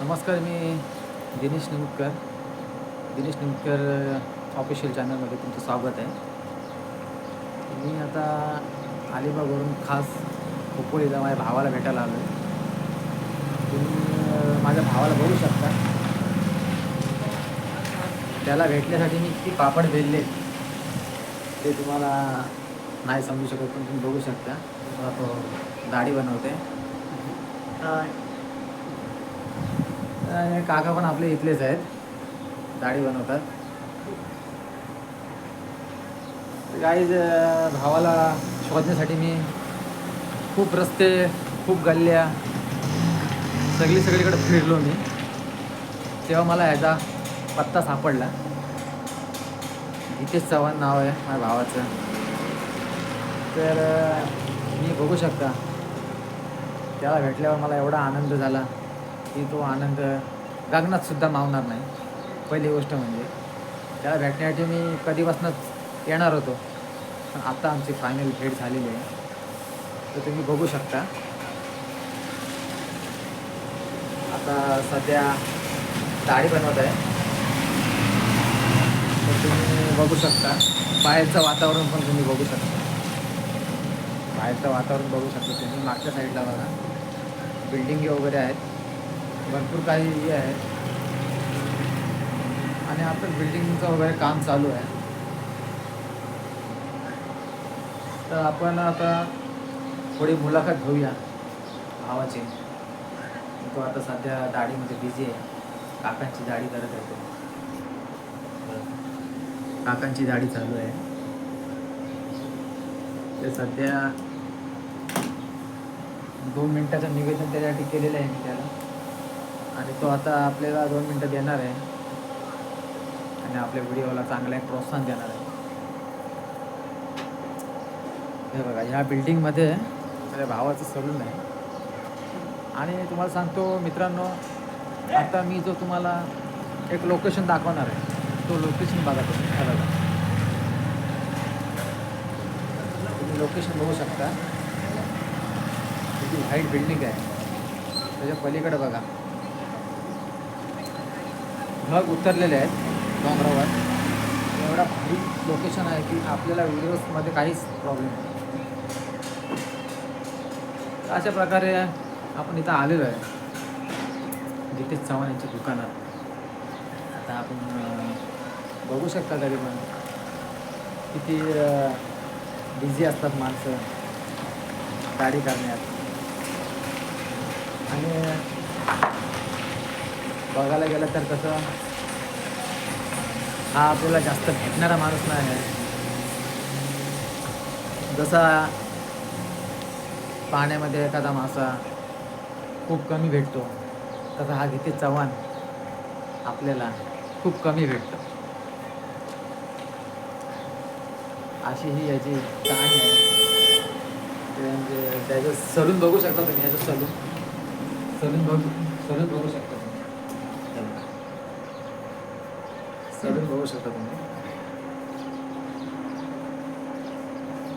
नमस्कार मी दिनेश निमुटकर दिनेश निमुटकर ऑफिशियल चॅनलमध्ये तुमचं स्वागत आहे. मी आता अलिबागवरून खास खोपोळीला माझ्या भावाला भेटायला आलो आहे तुम्ही माझ्या भावाला बघू शकता. त्याला भेटण्यासाठी मी किती पापड भेलले ते तुम्हाला नाही समजू शकत पण तुम्ही बघू शकता. तो दाढी बनवते आणि काका पण आपले इथलेच आहेत. दाढी बनवतात. गाईज भावाला शोधण्यासाठी मी खूप रस्ते खूप गल्ल्या सगळी सगळीकडे फिरलो मी. तेव्हा मला ह्याचा पत्ता सापडला. इथेच चव्हाण नाव आहे माझ्या भावाचं. तर मी बघू शकता. त्याला भेटल्यावर मला एवढा आनंद झाला. की तो आनंद गगनात सुद्धा मावणार नाही. पहिली गोष्ट म्हणजे त्याला भेटण्यासाठी मी कधीपासूनच येणार होतो. पण आता आमची फायनल भेट झालेली आहे. तर तुम्ही बघू शकता. आता सध्या दाढी बनवत आहे. तर तुम्ही बघू शकता. बाहेरचं वातावरण पण तुम्ही बघू शकता. बाहेरचं वातावरण बघू शकता तुम्ही. मागच्या साईडला बघा. बिल्डिंगी वगैरे आहेत. भरपूर काही हे आहे. आणि आता बिल्डिंगचं वगैरे काम चालू आहे. तर आपण आता थोडी मुलाखत घेऊया भावाची. तो आता सध्या दाढीमध्ये बिझी आहे. काकांची दाढी करत आहे तो. काकांची दाढी चालू आहे. ते सध्या दोन मिनटाचं निवेदन त्यासाठी केलेलं आहे मी त्याला. आणि तो आता आपल्याला दोन मिनटं देणार आहे. आणि आपल्या व्हिडिओला चांगलं एक प्रोत्साहन देणार आहे. हे बघा ह्या बिल्डिंगमध्ये माझ्या भावाचं सलून आहे. आणि तुम्हाला सांगतो मित्रांनो आता मी जो तुम्हाला एक लोकेशन दाखवणार आहे तो लोकेशन बघा तुम्ही. खरं तुम्ही लोकेशन बघू शकता. किती व्हाईट बिल्डिंग आहे. त्याच्या पलीकडे बघा. ढग उतरलेले आहेत डोंगरावर. एवढा भारी लोकेशन आहे की आपल्याला व्हिडिओजमध्ये काहीच प्रॉब्लेम नाही. तर अशा प्रकारे आपण इथं आलेलो आहे. जितेश चव्हाण यांच्या दुकानात. आता आपण बघू शकता तरी पण किती बिझी असतात माणसं. गाडी करण्यात आणि बघायला गेलं तर कसं हा आपल्याला जास्त भेटणारा माणूस नाही आहे. जसा पाण्यामध्ये एखादा मासा खूप कमी भेटतो तसा हा किती चव्हाण आपल्याला खूप कमी भेटतो. अशी ही याची कहाणी आहे. म्हणजे त्याचं सलून बघू शकता तुम्ही याचं सलून. सलून बघू सलून बघू शकता तुम्ही हे बघा. सलून बघू शकता तुम्ही.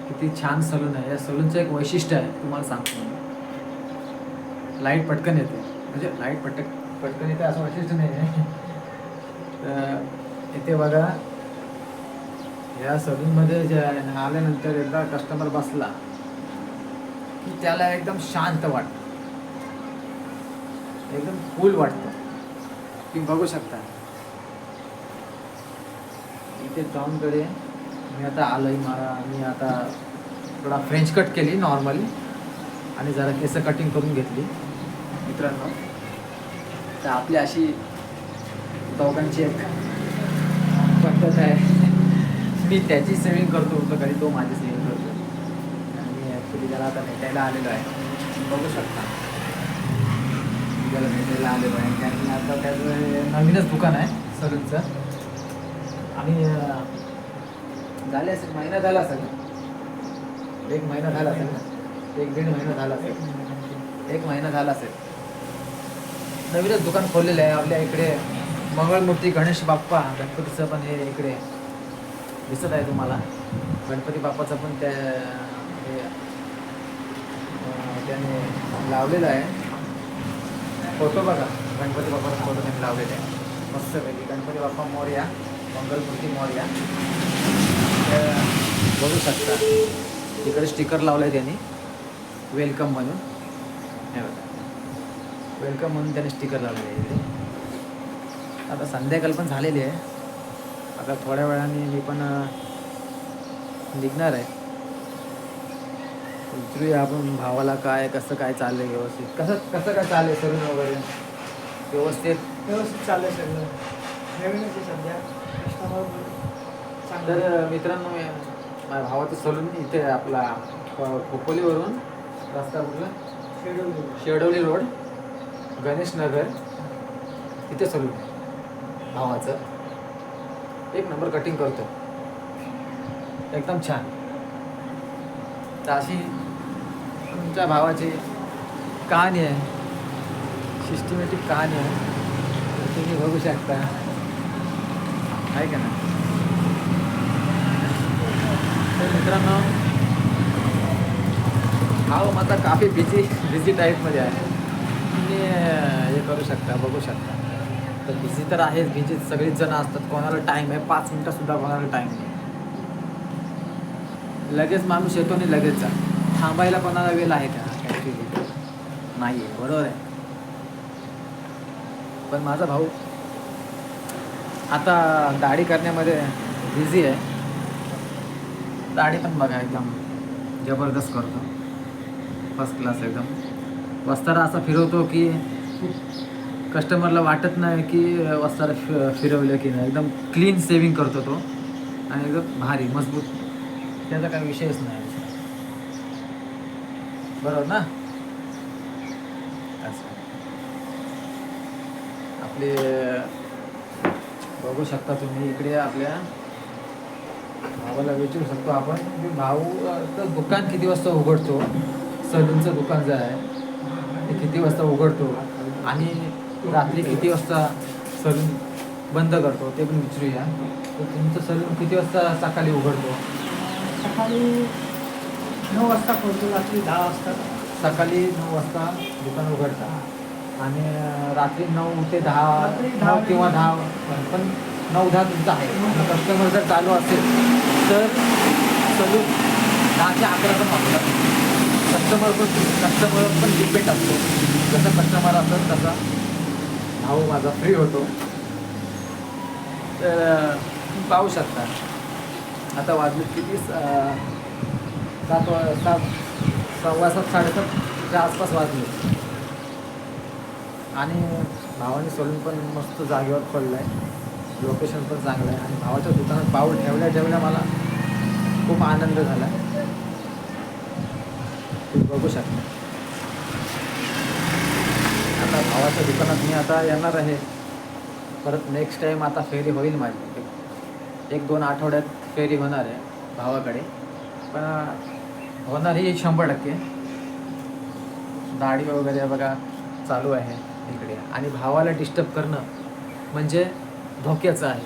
किती छान सलून आहे. या सलूनचं एक वैशिष्ट्य आहे तुम्हाला सांगतो लाइट पटकन येते. म्हणजे लाइट पटक पटकन येते असं वैशिष्ट्य नाही आहे. तर इथे बघा. या सलूनमध्ये जे आहे ना, आल्यानंतर एकदा कस्टमर बसला की त्याला एकदम शांत वाटतं. एकदम कूल वाटतं. तुम्ही बघू शकता. इथे जाऊनकडे मी आता आलंय मला मी आता थोडा फ्रेंच कट केली नॉर्मली आणि जरा केस कटिंग करून घेतली. मित्रांनो तर आपली अशी दोघांची एक पद्धत आहे. मी त्याची सेविंग करतो होतो कधी तो माझी सेविंग करतो. आणि ॲक्च्युली त्याला आता भेटायला आलेलो आहे. बघू शकता. त्याला भेटायला आलेलो आहे. त्यांनी आता त्याचं नवीनच दुकान आहे सलूनचं आणि झाले असेल महिना झाला असेल. एक महिना झाला असेल ना? एक दीड महिना झाला असेल. एक महिना झाला असेल. नवीनच दुकान खोललेलं आहे आपल्या इकडे मंगळमूर्ती गणेश बाप्पा गणपतीचं पण हे इकडे दिसत आहे तुम्हाला. गणपती बाप्पाचं पण त्या हे त्याने लावलेलं आहे. फोटो बघा. गणपती बाप्पाचा फोटो त्यांनी लावलेले आहे. मस्तपैकी गणपती बाप्पा मोर्या. मंगलमूर्ती मॉल या. बघू शकता. तिकडे स्टिकर लावलं आहे त्यांनी. वेलकम म्हणून. हे बघा. वेलकम म्हणून त्याने स्टिकर लावले आहे इथे आता संध्याकाळ पण झालेली आहे. आता थोड्या वेळाने मी पण निघणार आहे. विचारूया आपण भावाला काय कसं काय चाललंय व्यवस्थित. कसं कसं काय चाललंय सरून वगैरे? व्यवस्थित? व्यवस्थित चाललंय सगळं. नवीनच आहे सध्या. तर मित्रांनो माझ्या भावाचं सलून इथे आपला खोपोलीवरून रस्ता कुठला? शेडवली शेडवली रोड. गणेश नगर. तिथे सलून भावाचं. एक नंबर कटिंग करतो. एकदम छान. तर अशी तुमच्या भावाची कहाणी आहे. सिस्टमॅटिक कहाणी आहे. तुम्ही बघू शकता. आहे का नाही? तर मित्रांनो हा माझा काफी बिझी बिझी टाईपमध्ये आहे. तुम्ही हे करू शकता बघू शकता. तर बिझी तर आहेच बिझी सगळीच जण असतात. कोणाला टाईम आहे? पाच मिनटंसुद्धा कोणाला टाईम नाही. लगेच माणूस येतो आणि लगेच जा. थांबायला कोणाला वेळ आहे का? नाही आहे. बरोबर आहे. पण माझा भाऊ आता दाढी करण्यामध्ये बिझी आहे. दाढी पण बघा एकदम जबरदस्त करतो. फर्स्ट क्लास एकदम. वस्तारा असा फिरवतो की कस्टमरला वाटत नाही की वस्तारा फि फिरवलं की नाही. एकदम क्लीन सेविंग करतो तो. आणि एकदम भारी मजबूत. त्याचा काही विषयच नाही. बरोबर ना? असं. आपले बघू शकता तुम्ही इकडे आपल्या भावाला विचारू शकतो आपण. की भाऊ तर दुकान किती वाजता उघडतो? सलूनचं दुकान जे आहे ते किती वाजता उघडतो? आणि रात्री किती वाजता सलून बंद करतो? ते पण विचारूया. तर तुमचं सलून किती वाजता सकाळी उघडतो? सकाळी नऊ वाजता पोहोचतो रात्री दहा वाजता. सकाळी नऊ वाजता दुकान उघडतात आणि रात्री नऊ ते दहा नऊ किंवा दहा पण नऊ दहा तुमचं आहे. कस्टमर जर चालू असेल तर सलून दहा ते अकरा पण वाजतात कस्टमर पण कस्टमर पण डिपेंड असतो. जसं कस्टमर असेल तसा भाऊ माझा फ्री होतो. तर पाहू शकता. आता वाजले किती? सात वा सात सव्वा सात साडेसातच्या आसपास वाजले. आणि भावाने सलून पण मस्त जागेवर पडलं आहे लोकेशन पण चांगलं आहे आणि भावाच्या दुकानात पाऊल ठेवल्या ठेवल्या मला खूप आनंद झाला. तुम्ही बघू शकता. आता भावाच्या दुकानात मी आता येणार आहे. परत नेक्स्ट टाईम आता फेरी होईल माझी. एक दोन आठवड्यात फेरी होणार आहे भावाकडे. पण होणार ही शंभर टक्के. दाढी वगैरे बघा चालू आहे. इकडे. आणि भावाला डिस्टर्ब करणं म्हणजे धोक्याचं आहे.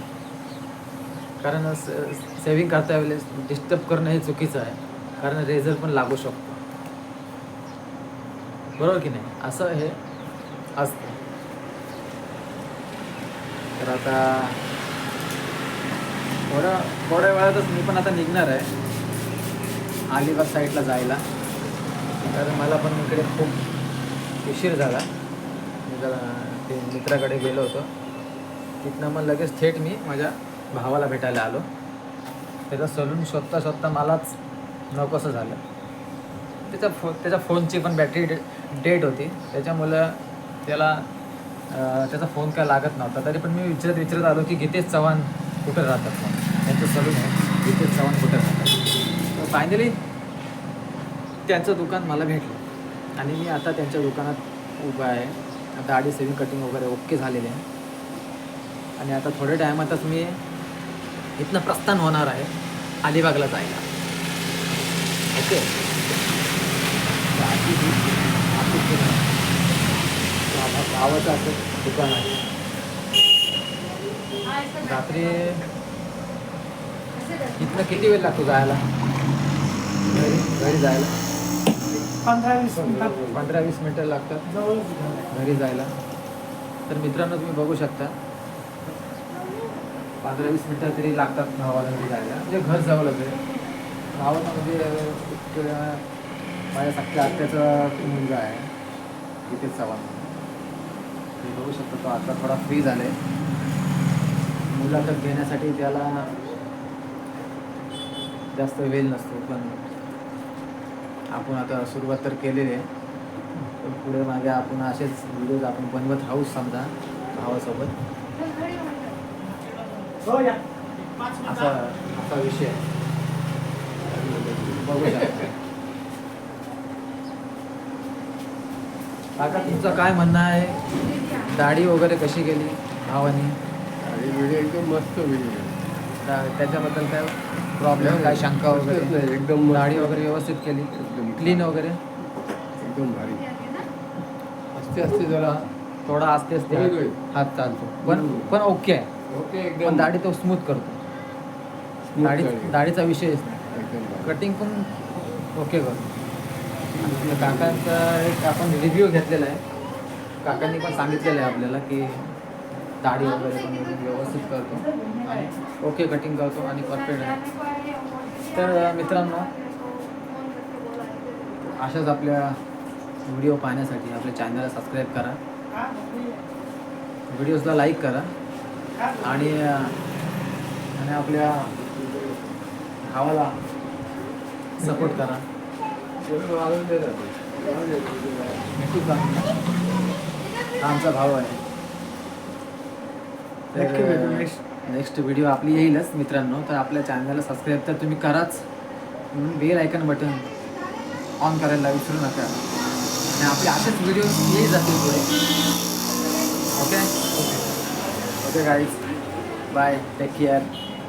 कारण सेविंग करता वेळेस डिस्टर्ब करणं हे चुकीचं आहे. कारण रेझर पण लागू शकतो. बरोबर की नाही? असं हे असतं. तर आता थोड्या थोड्या वेळातच मी पण आता निघणार आहे. अलिबाग साईडला जायला. कारण मला पण इकडे खूप उशीर झाला. जरा ते मित्राकडे गेलो होतो. तिथनं मग लगेच थेट मी माझ्या भावाला भेटायला आलो. त्याचा सलून शोधता शोधता मलाच नकोसं झालं. त्याचा फो त्याच्या फोनची पण बॅटरी डे डेट होती. त्याच्यामुळं त्याला त्याचा फोन काय लागत नव्हता. तरी पण मी विचारत विचारत आलो की गीतेश चव्हाण कुठं राहतात मग? त्यांचं सलून आहे. गीतेश चव्हाण कुठं राहतात? तर फायनली त्यांचं दुकान मला भेटलं. आणि मी आता त्यांच्या दुकानात उभा आहे. आता दाढी सेविंग कटिंग वगैरे ओके झालेले आहे. आणि आता थोड्या टायमातच मी इथनं प्रस्थान होणार आहे अलिबागला जायला. ओके गावाचं असं दुकान आहे. रात्री इथनं किती वेळ लागतो जायला? घरी घरी जायला? पंधरा वीस मिनिटात पंधरा वीस मिनटं लागतात जवळच घर आहे. घरी जायला. तर मित्रांनो तुम्ही बघू शकता. पंधरा वीस मिनटं तरी लागतात भावाला घरी जायला. म्हणजे घर जवळच आहे भावाला म्हणजे एक, अं, माझ्या सख्या आत्याचा मुलगा आहे. तिथे चव्हाण तुम्ही बघू शकता तो आता थोडा फ्री झालाय. मुलाखत घेण्यासाठी त्याला जास्त वेळ नसतो पण आपण आता सुरुवात तर केलेली आहे. पण पुढे मागे आपण असेच व्हिडिओज आपण बनवत राहू समजा भावासोबत. असा असा विषय बघू शकता. काका तुमचं काय म्हणणं आहे? दाढी वगैरे कशी गेली भावानी? व्हिडिओ एकदम मस्त व्हिडिओ त्या- त्याच्याबद्दल काय? प्रॉब्लेम काय शंका वगैरे? एकदम. दाढी वगैरे व्यवस्थित केली? एकदम क्लीन वगैरे? एकदम भारी. असते असते जरा. थोडा असते होय. हात चालतो. पण. पण ओके आहे. ओके पण एकदम दाढी तो स्मूथ करतो. दाढी दाढी. दाढीचा विषयच नाही एकदम भारी. कटिंग पण ओके करतो. काकांचा एक आपण रिव्ह्यू घेतलेला आहे. काकांनी पण सांगितलेलं आहे आपल्याला की दाढी वगैरे पण व्यवस्थित करतो आणि ओके कटिंग करतो आणि परफेक्ट आहे. तर मित्रांनो अशाच आपल्या व्हिडिओ पाहण्यासाठी आपल्या चॅनलला सबस्क्राईब करा. व्हिडिओजला लाईक करा. आणि आणि आपल्या भावाला सपोर्ट करा. थोडं वाळून हा आमचा भाव आहे. नक्की भेटू next. नेक्स्ट व्हिडिओ आपली येईलच मित्रांनो. तर आपल्या चॅनलला सबस्क्राईब तर तुम्ही कराच. बेल आयकन बटन ऑन करायला विसरू नका. आणि आपले असेच व्हिडिओ येईल जातील पुढे. Okay okay guys bye take care